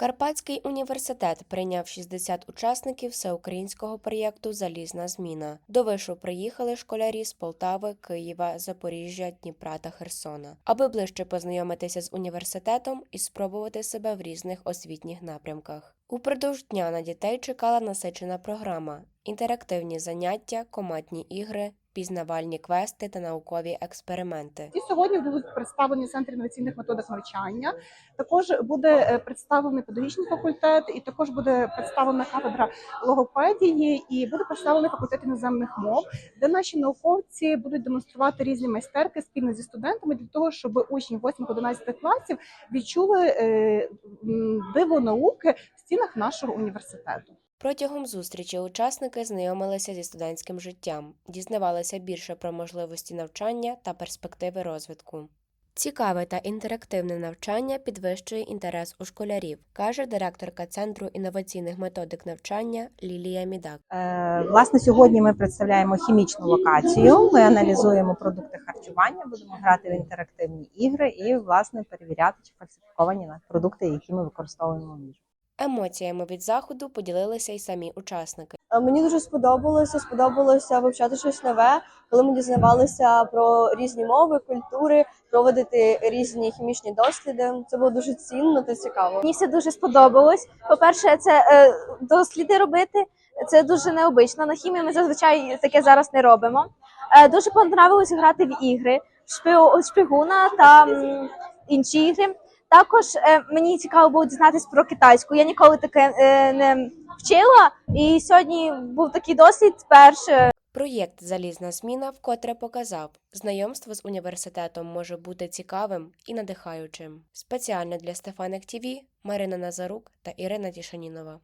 Карпатський університет прийняв 60 учасників всеукраїнського проєкту Залізна зміна. До вишу приїхали школярі з Полтави, Києва, Запоріжжя, Дніпра та Херсона, аби ближче познайомитися з університетом і спробувати себе в різних освітніх напрямках. Упродовж дня на дітей чекала насичена програма: інтерактивні заняття, командні ігри, пізнавальні квести та наукові експерименти. І сьогодні будуть представлені центр інноваційних методик навчання. Також буде е, представлений педагогічний факультет, і також буде представлена кафедра логопедії, і буде представлений факультет іноземних мов, де наші науковці будуть демонструвати різні майстерки спільно зі студентами для того, щоб учні 8-11 класів відчули е, диво науки в стінах нашого університету. Протягом зустрічі учасники знайомилися зі студентським життям, дізнавалися більше про можливості навчання та перспективи розвитку. Цікаве та інтерактивне навчання підвищує інтерес у школярів, каже директорка Центру інноваційних методик навчання Лілія Мідак. Е, Власне, сьогодні ми представляємо хімічну локацію. Ми аналізуємо продукти харчування, будемо грати в інтерактивні ігри і власне перевіряти, чи фальсифіковані продукти, які ми використовуємо в їжу. Емоціями від заходу поділилися й самі учасники. Е, Мені дуже сподобалося. Сподобалося вивчати щось нове, коли ми дізнавалися про різні мови, культури, проводити різні хімічні досліди. Це було дуже цінно та цікаво. Мені все дуже сподобалось. По-перше, це е, досліди робити. Це дуже необично. На хімії ми зазвичай таке зараз не робимо. Е, дуже понравилось грати в ігри шпигуна та м, інші ігри. Також е, мені цікаво було дізнатися про китайську. Я ніколи таке е, не вчила, і сьогодні був такий досвід перший. Проєкт Залізна зміна вкотре показав, знайомство з університетом може бути цікавим і надихаючим. Спеціально для Стефаник ТІВІ Марина Назарук та Ірина Тішанінова.